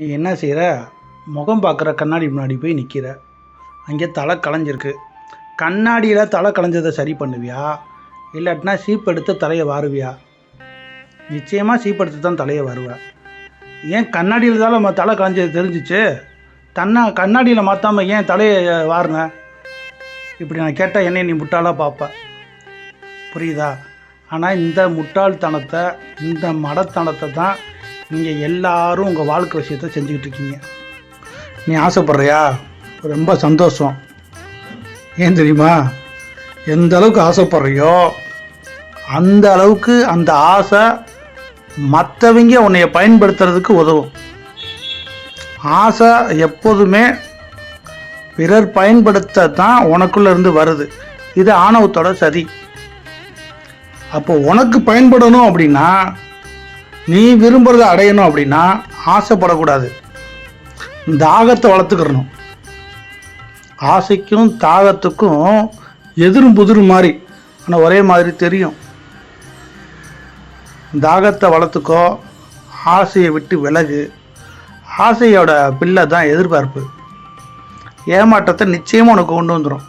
நீ என்ன செய்கிற முகம் பார்க்குற கண்ணாடி முன்னாடி போய் நிற்கிற அங்கே தலை களைஞ்சிருக்கு. கண்ணாடியில் தலை களைஞ்சதை சரி பண்ணுவியா? இல்லாட்டினா சீப் எடுத்து தலையை வாருவியா? நிச்சயமாக சீப் எடுத்து தான் தலையை வருவேன் ஏன் கண்ணாடியில் தான் நம்ம தலை களைஞ்சது தெரிஞ்சிச்சு? தன்னை கண்ணாடியில் மாற்றாமல் ஏன் தலையை வாருன இப்படி நான் கேட்டால் என்னை நீ முட்டாளாக பார்ப்பேன் புரியுதா? ஆனால் இந்த முட்டாள்தனத்தை இந்த மடத்தனத்தை தான் நீங்கள் எல்லாரும் உங்கள் வாழ்க்கை விஷயத்தை செஞ்சுக்கிட்டு இருக்கீங்க. நீ ஆசைப்படுறியா? ரொம்ப சந்தோஷம். ஏன் தெரியுமா? எந்த அளவுக்கு ஆசைப்படுறியோ அந்த அளவுக்கு அந்த ஆசை மற்றவங்க உன்னைய பயன்படுத்துறதுக்கு உதவும். ஆசை எப்போதுமே பிறர் பயன்படுத்த தான் உனக்குள்ளே இருந்து வருது. இது ஆணவத்தோட சதி. அப்போ உனக்கு பயன்படணும் அப்படின்னா நீ விரும்புகிறத அடையணும் அப்படின்னா ஆசைப்படக்கூடாது. தாகத்தை வளர்த்துக்கிறணும். ஆசைக்கும் தாகத்துக்கும் எதிரும் புதிரும் மாதிரி ஆனால் ஒரே மாதிரி தெரியும். தாகத்தை வளர்த்துக்கோ ஆசையை விட்டு விலகு. ஆசையோட பிள்ளை தான் எதிர்பார்ப்பு. ஏமாற்றத்தை நிச்சயமாக உனக்கு கொண்டு வந்துடும்